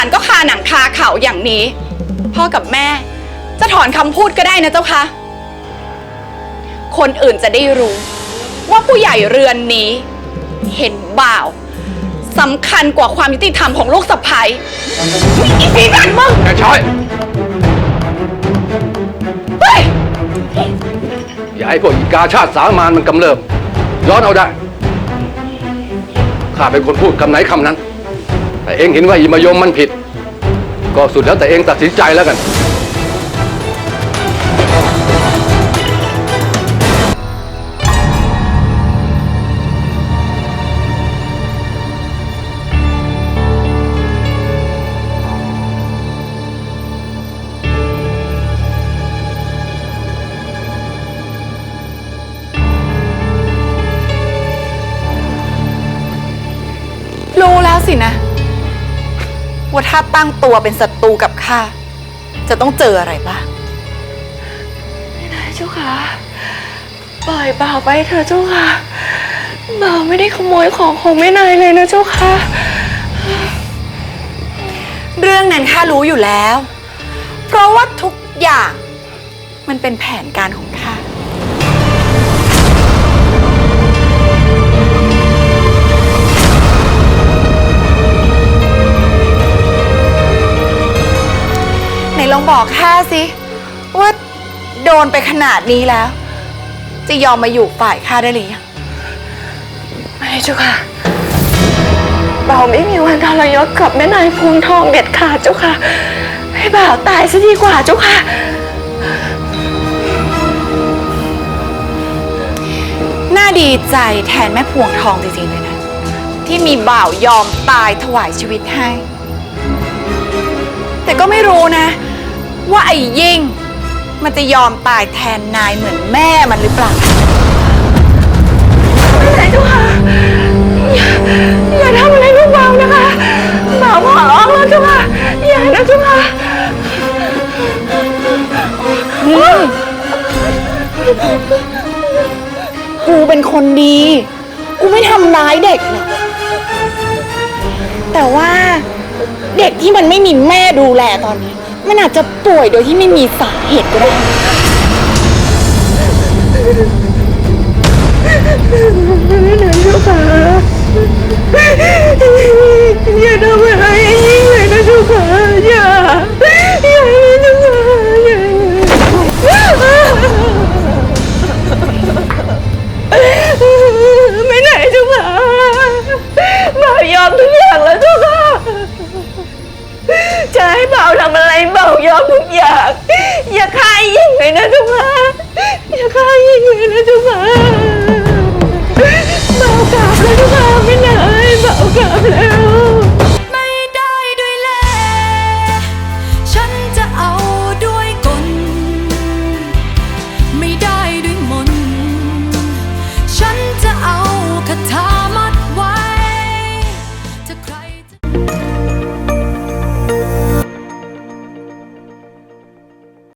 านก็คาหนังคาเขาอย่างนี้ พ่อกับแม่ จะถอนคำพูดก็ได้นะเจ้าคะ คนอื่นจะได้รู้ ว่าผู้ใหญ่เรือนนี้ เห็นบ่าวสำคัญกว่าความยุติธรรมของลูกสะใภ้อีพี่นันมึงแกช้อย เฮ้ย อย่าให้พวกอีกาชาติสามานมันกำเริบย้อนเอาได้ ข้าเป็นคนพูดคำไหนคำนั้น แต่เองเห็นว่าอีมายมมันผิด ก็สุดแล้วแต่เองตัดสินใจแล้วกัน รู้แล้วสินะ ว่าถ้าตั้งตัวเป็นศัตรูกับข้าจะต้องเจออะไรบ้างเจ้าค่ะปล่อยบ่าวไปเถอะเจ้าค่ะบ่าวไม่ได้ขโมยของของแม่นายเลยนะเจ้าค่ะ เรื่องนั้นข้ารู้อยู่แล้ว เพราะว่าทุกอย่างมันเป็นแผนการของข้า องบอกข้าสิ ว่าโดนไปขนาดนี้แล้ว จะยอมมาอยู่ฝ่ายข้าได้หรือยังไม่เจ้าค่ะ บ่าวไม่มีวันทรยศกับแม่นายพวงทองเด็ดขาดเจ้าค่ะ ให้บ่าวตายซะดีกว่าเจ้าค่ะ น่าดีใจแทนแม่พวงทองจริงๆเลยนะ ที่มีบ่าวยอมตายถวายชีวิตให้ แต่ก็ไม่รู้นะ ว่าไอ้ยิ่ง มันจะยอมตายแทนนายเหมือนแม่มันหรือเปล่า ไม่ได้เจ้าค่ะอย่าอย่าทำอะไรลูกบ่าวนะคะบ่าวขอร้องแล้วเจ้าค่ะอย่านะเจ้าค่ะกูเป็นคนดี กูไม่ทำร้ายเด็กหรอกแต่ว่าเด็กที่มันไม่มีแม่ดูแลตอนนี้ มันอาจจะป่วยโดยที่ไม่มีสาเหตุก็ได้ไม่ได้เจ้าค่ะอย่าทำอะไรยิ่งเลยนะเจ้าค่ะอย่า อย่าเลยเจ้าค่ะอย่าไม่ไหนเจ้าค่ะบ่ายอมทุกอย่างแล้วเจ้าค่ จะให้เบ่าทำอะไรเบ่ายอมทุกอย่าง อย่าฆ่ายิ่งเลยนะเจ้าค่ะอย่าฆ่ายิ่งเลยนะทุก